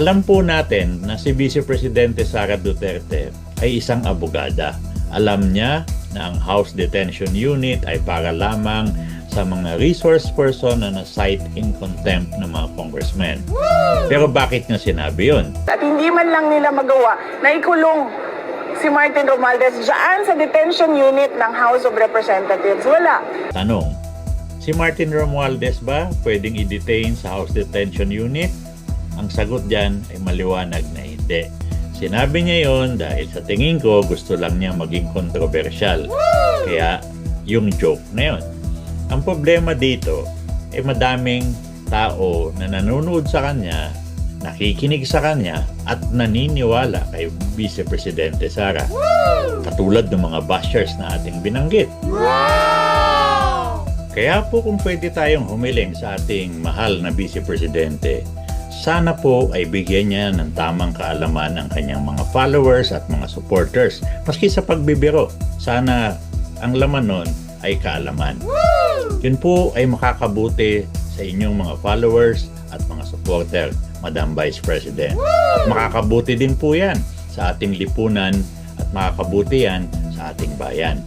Alam po natin na si Vice Presidente Sara Duterte ay isang abogada. Alam niya na ang House Detention Unit ay para lamang sa mga resource person na na-cite in contempt ng mga congressmen. Pero bakit niya sinabi yun? At hindi man lang nila magawa na ikulong si Martin Romualdez dyan sa detention unit ng House of Representatives. Wala. Tanong, si Martin Romualdez ba pwedeng i-detain sa House Detention Unit? Ang sagot dyan ay maliwanag na hindi. Sinabi niya yon dahil sa tingin ko gusto lang niya maging kontrobersyal. Kaya yung joke na yon. Ang problema dito ay madaming tao na nanonood sa kanya, nakikinig sa kanya at naniniwala kay Vice Presidente Sara. Katulad ng mga bashers na ating binanggit. Kaya po kung pwede tayong humiling sa ating mahal na Vice Presidente, sana po ay bigyan niya ng tamang kaalaman ang kanyang mga followers at mga supporters. Maski sa pagbibiro, sana ang laman nun ay kaalaman. Yun po ay makakabuti sa inyong mga followers at mga supporter, Madam Vice President. At makakabuti din po yan sa ating lipunan at makakabuti yan sa ating bayan.